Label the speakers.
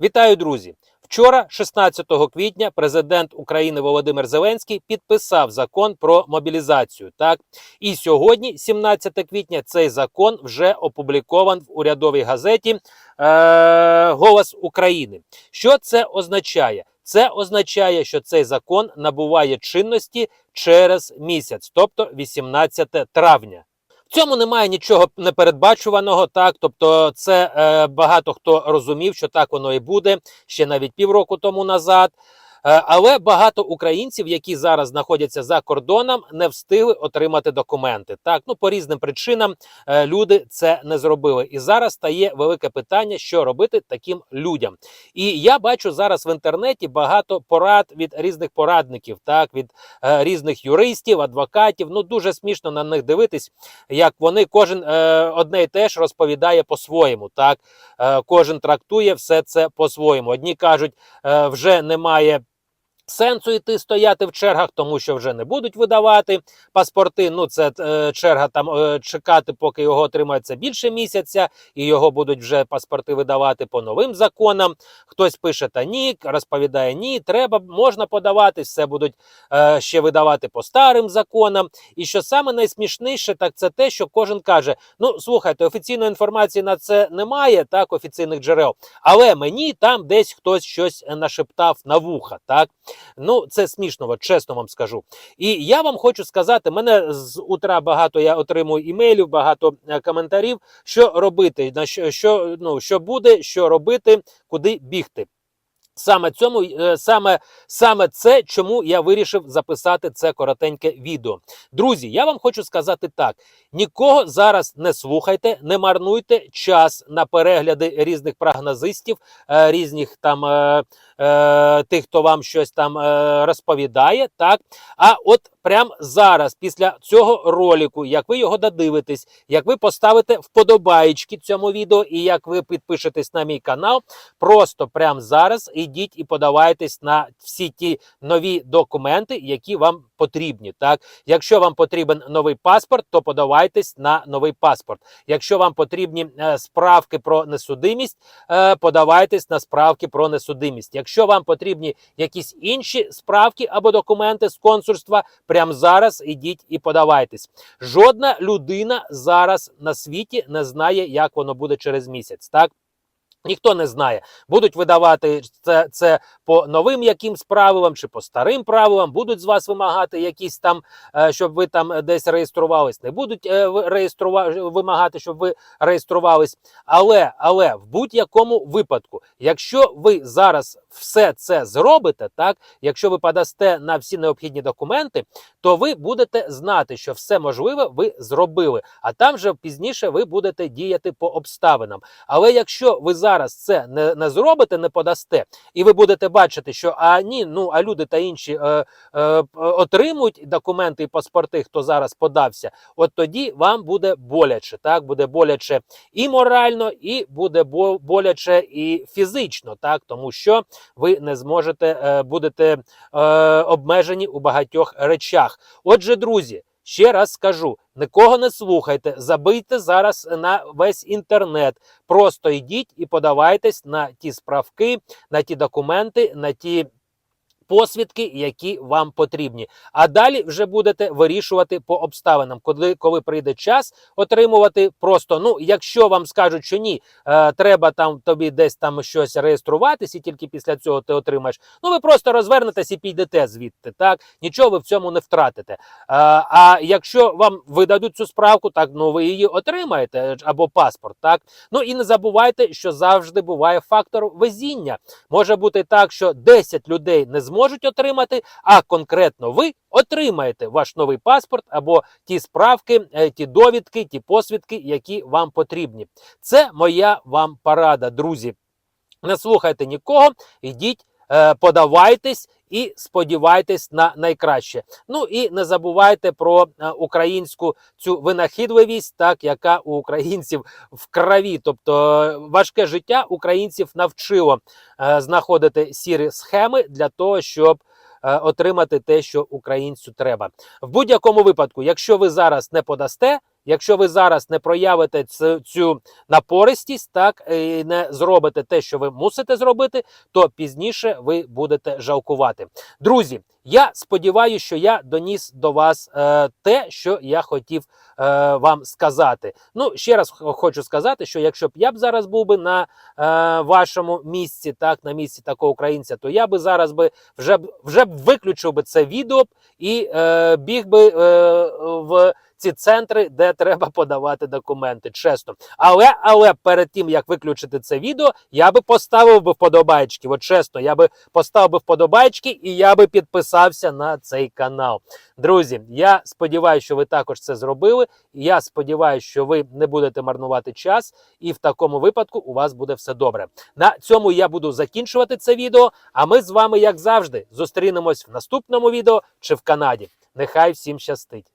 Speaker 1: Вітаю, друзі! Вчора, 16 квітня, президент України Володимир Зеленський підписав закон про мобілізацію. Так і сьогодні, 17 квітня, цей закон вже опублікован в урядовій газеті е- Голос України. Що це означає? Це означає, що цей закон набуває чинності через місяць, тобто 18 травня. Цьому немає нічого непередбачуваного, так тобто, це е, багато хто розумів, що так воно і буде ще навіть півроку тому назад. Е, але багато українців, які зараз знаходяться за кордоном, не встигли отримати документи. Так, ну по різним причинам е, люди це не зробили. І зараз стає велике питання, що робити таким людям. І я бачу зараз в інтернеті багато порад від різних порадників, так від е, різних юристів, адвокатів. Ну дуже смішно на них дивитись, як вони кожен одне і те розповідає по-своєму. Так кожен трактує все це по-своєму. Одні кажуть, вже немає. Сенсу йти стояти в чергах, тому що вже не будуть видавати паспорти. Ну це е, черга там е, чекати, поки його отримається більше місяця, і його будуть вже паспорти видавати по новим законам. Хтось пише та ні, розповідає ні, треба можна подавати, все будуть е, ще видавати по старим законам. І що саме найсмішніше, так це те, що кожен каже: ну слухайте, офіційної інформації на це немає, так офіційних джерел, але мені там десь хтось щось нашептав на вуха. Так ну це смішно, чесно вам скажу. І я вам хочу сказати, мене з утра багато я отримую імейлів, багато е, коментарів, що робити, на що, що, ну, що буде, що робити, куди бігти. Саме цьому е, саме саме це, чому я вирішив записати це коротеньке відео. Друзі, я вам хочу сказати так: нікого зараз не слухайте, не марнуйте час на перегляди різних прогнозистів, е, різних там е, тих, хто вам щось там е, розповідає. Так, а от прямо зараз, після цього ролику, як ви його додивитесь, як ви поставите вподобаєчки цьому відео, і як ви підпишетесь на мій канал, просто прямо зараз ідіть і подавайтесь на всі ті нові документи, які вам потрібні. Так, якщо вам потрібен новий паспорт, то подавайтесь на новий паспорт. Якщо вам потрібні е, справки про несудимість, е, подавайтесь на справки про несудимість. Якщо вам потрібні якісь інші справки або документи з консульства, прямо зараз ідіть і подавайтесь. Жодна людина зараз на світі не знає, як воно буде через місяць. Так. Ніхто не знає, будуть видавати це це по новим якимсь правилам чи по старим правилам, будуть з вас вимагати якісь там, е, щоб ви там десь реєструвались, не будуть е, реєструвати, вимагати, щоб ви реєструвались. Але але в будь-якому випадку, якщо ви зараз все це зробите, так якщо ви подасте на всі необхідні документи, то ви будете знати, що все можливе ви зробили. А там же пізніше ви будете діяти по обставинам. Але якщо ви зараз зараз це не не зробите, не подасте, і ви будете бачити, що а ні, ну а люди та інші е, е, отримують документи і паспорти, хто зараз подався, от тоді вам буде боляче. Так буде боляче і морально, і буде боляче і фізично, так тому що ви не зможете е, будете е, обмежені у багатьох речах. Отже, друзі. Ще раз скажу: нікого не слухайте, забийте зараз на весь інтернет. Просто йдіть і подавайтесь на ті справки, на ті документи, на ті посвідки, які вам потрібні. А далі вже будете вирішувати по обставинам, коли коли прийде час отримувати. Просто ну, якщо вам скажуть, що ні, е, треба там тобі десь там щось реєструватись, і тільки після цього ти отримаєш. Ну ви просто розвернетесь і підете звідти. Так нічого ви в цьому не втратите. Е, а якщо вам видадуть цю справку, так ну ви її отримаєте або паспорт. Так ну і не забувайте, що завжди буває фактор везіння. Може бути так, що 10 людей не зможуть зможуть отримати, а конкретно ви отримаєте ваш новий паспорт або ті справки, е, ті довідки, ті посвідки, які вам потрібні. Це моя вам порада, друзі. Не слухайте нікого, ідіть, е, подавайтесь. І сподівайтесь на найкраще. Ну і не забувайте про е, українську цю винахідливість, так яка у українців в крові. Тобто важке життя українців навчило е, знаходити сірі схеми для того, щоб е, отримати те, що українцю треба. В будь-якому випадку, якщо ви зараз не подасте якщо ви зараз не проявите цю, напористість, так і не зробите те, що ви мусите зробити, то пізніше ви будете жалкувати. Друзі, я сподіваюся, що я доніс до вас е, те, що я хотів е, вам сказати. Ну, ще раз хочу сказати, що якщо б я б зараз був би на е, вашому місці, так на місці такого українця, то я би зараз би вже вже б виключив би це відео і е, біг би е, в ці центри, де треба подавати документи. Чесно, але але перед тим як виключити це відео, я би поставив би вподобайки. От чесно, я би поставив би вподобайки і я би підписався на цей канал. Друзі, я сподіваюся, що ви також це зробили. Я сподіваюся, що ви не будете марнувати час, і в такому випадку у вас буде все добре. На цьому я буду закінчувати це відео. А ми з вами, як завжди, зустрінемось в наступному відео чи в Канаді. Нехай всім щастить!